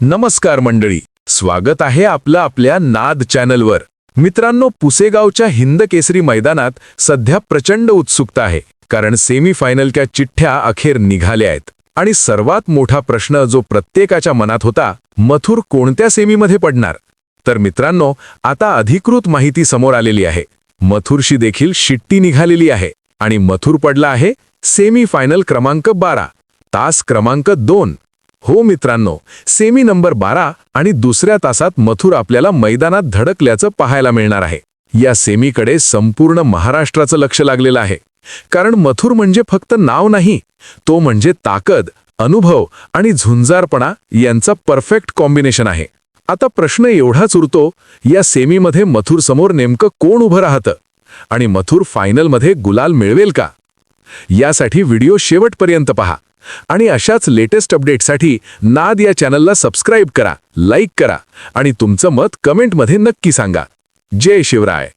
नमस्कार मंडळी स्वागत आहे आपलं आपल्या नाद चॅनलवर. मित्रांनो पुसेगावच्या हिंद केसरी मैदानात सध्या प्रचंड उत्सुकता आहे कारण सेमीफायनलच्या चिठ्ठ्या अखेर निघाल्या आहेत. आणि सर्वात मोठा प्रश्न जो प्रत्येकाच्या मनात होता मथुर कोणत्या सेमीमध्ये पडणार? तर मित्रांनो आता अधिकृत माहिती समोर आलेली आहे. मथुरशी देखील शिट्टी निघालेली आहे. आणि मथुर पडला आहे सेमीफायनल क्रमांक बारा तास क्रमांक दोन. हो मित्रांनो सेमी नंबर बारा आणि दुसऱ्या तासात मथुर आपल्याला मैदानात धडकल्याचं पाहायला मिळणार आहे. या सेमीकडे संपूर्ण महाराष्ट्राचं लक्ष लागलेलं आहे. कारण मथुर म्हणजे फक्त नाव नाही तो म्हणजे ताकद अनुभव आणि झुंजारपणा यांचा परफेक्ट कॉम्बिनेशन आहे. आता प्रश्न एवढाच उरतो या सेमीमध्ये मथुर समोर नेमकं कोण उभं राहतं? आणि मथुर फायनलमध्ये गुलाल मिळवेल का? यासाठी व्हिडिओ शेवटपर्यंत पहा. आणि अशाच लेटेस्ट अपडेटसाठी नाद या चॅनलला सबस्क्राईब करा लाईक करा आणि तुमचं मत कमेंटमध्ये नक्की सांगा. जय शिवराय.